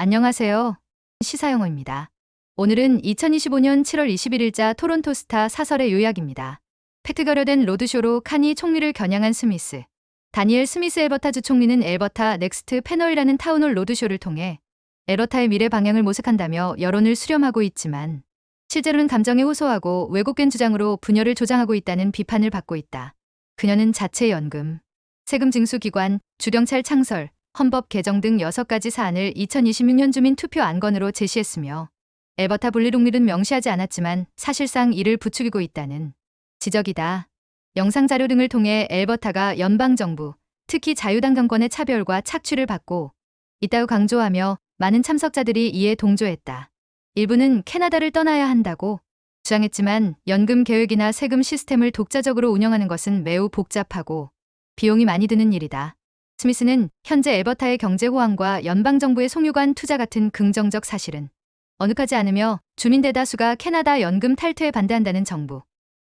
안녕하세요. 시사영어입니다. 오늘은 2025년 7월 21일자 토론토 스타 사설의 요약입니다. 결여된 로드쇼로 칸이 총리를 겨냥한 스미스. 다니엘 스미스 엘버타주 총리는 엘버타 넥스트 패널이라는 타운홀 로드쇼를 통해 엘버타의 미래 방향을 모색한다며 여론을 수렴하고 있지만 실제로는 감정에 호소하고 왜곡된 주장으로 분열을 조장하고 있다는 비판을 받고 있다. 그녀는 자체 연금, 세금 징수 기관, 주경찰 창설, 헌법 개정 등 6가지 사안을 2026년 주민 투표 안건으로 제시했으며 엘버타 분리독립은 명시하지 않았지만 사실상 이를 부추기고 있다는 지적이다. 영상 자료 등을 통해 엘버타가 연방정부, 특히 자유당 정권의 차별과 착취를 받고 있다고 강조하며 많은 참석자들이 이에 동조했다. 일부는 캐나다를 떠나야 한다고 주장했지만 연금 계획이나 세금 시스템을 독자적으로 운영하는 것은 매우 복잡하고 비용이 많이 드는 일이다. 스미스는 현재 엘버타의 경제 호황과 연방정부의 송유관 투자 같은 긍정적 사실은 언급하지 않으며 주민 대다수가 캐나다 연금 탈퇴에 반대한다는 정부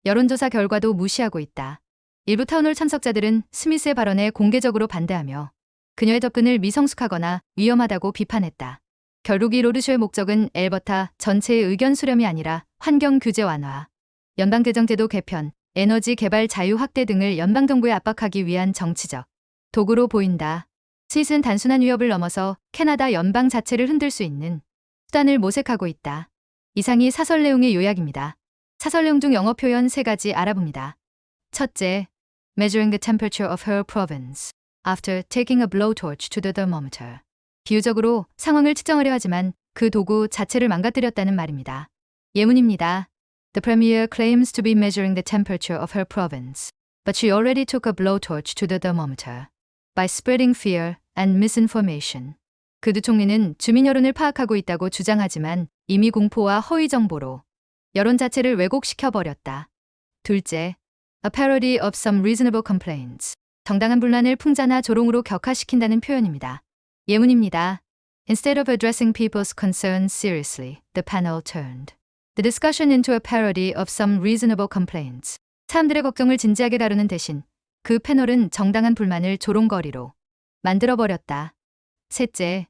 여론조사 결과도 무시하고 있다. 일부 타운홀 참석자들은 스미스의 발언에 공개적으로 반대하며 그녀의 접근을 미성숙하거나 위험하다고 비판했다. 결국 이 로드쇼의 목적은 엘버타 전체의 의견 수렴이 아니라 환경 규제 완화, 연방재정제도 개편, 에너지 개발 자유 확대 등을 연방정부에 압박하기 위한 정치적 도구로 보인다. 스윗은 단순한 위협을 넘어서 캐나다 연방 자체를 흔들 수 있는 수단을 모색하고 있다. 이상이 사설 내용의 요약입니다. 사설 내용 중 영어 표현 세 가지 알아봅니다. 첫째, measuring the temperature of her province after taking a blowtorch to the thermometer. 비유적으로 상황을 측정하려 하지만 그 도구 자체를 망가뜨렸다는 말입니다. 예문입니다. The premier claims to be measuring the temperature of her province, but she already took a blowtorch to the thermometer by spreading fear and misinformation. 그두 총리는 주민 여론을 파악하고 있다고 주장하지만 이미 공포와 허위 정보로 여론 자체를 왜곡시켜 버렸다. 둘째, a parody of some reasonable complaints. 정당한 분란을 풍자나 조롱으로 격화시킨다는 표현입니다. 예문입니다. Instead of addressing people's concerns seriously, the panel turned the discussion into a parody of some reasonable complaints. 사람들의 걱정을 진지하게 다루는 대신 그 패널은 정당한 불만을 조롱거리로 만들어버렸다. 셋째,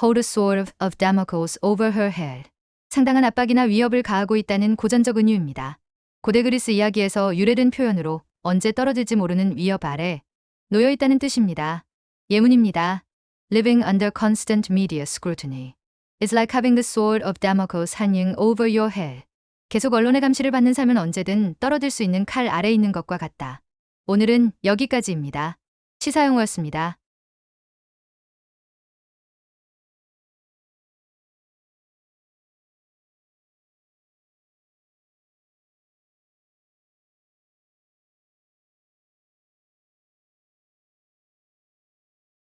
hold a sword of Damocles over her head. 상당한 압박이나 위협을 가하고 있다는 고전적 은유입니다. 고대 그리스 이야기에서 유래된 표현으로 언제 떨어질지 모르는 위협 아래 놓여 있다는 뜻입니다. 예문입니다. Living under constant media scrutiny is like having the sword of Damocles hanging over your head. 계속 언론의 감시를 받는 삶은 언제든 떨어질 수 있는 칼 아래 있는 것과 같다. 오늘은 여기까지입니다. 시사용어였습니다.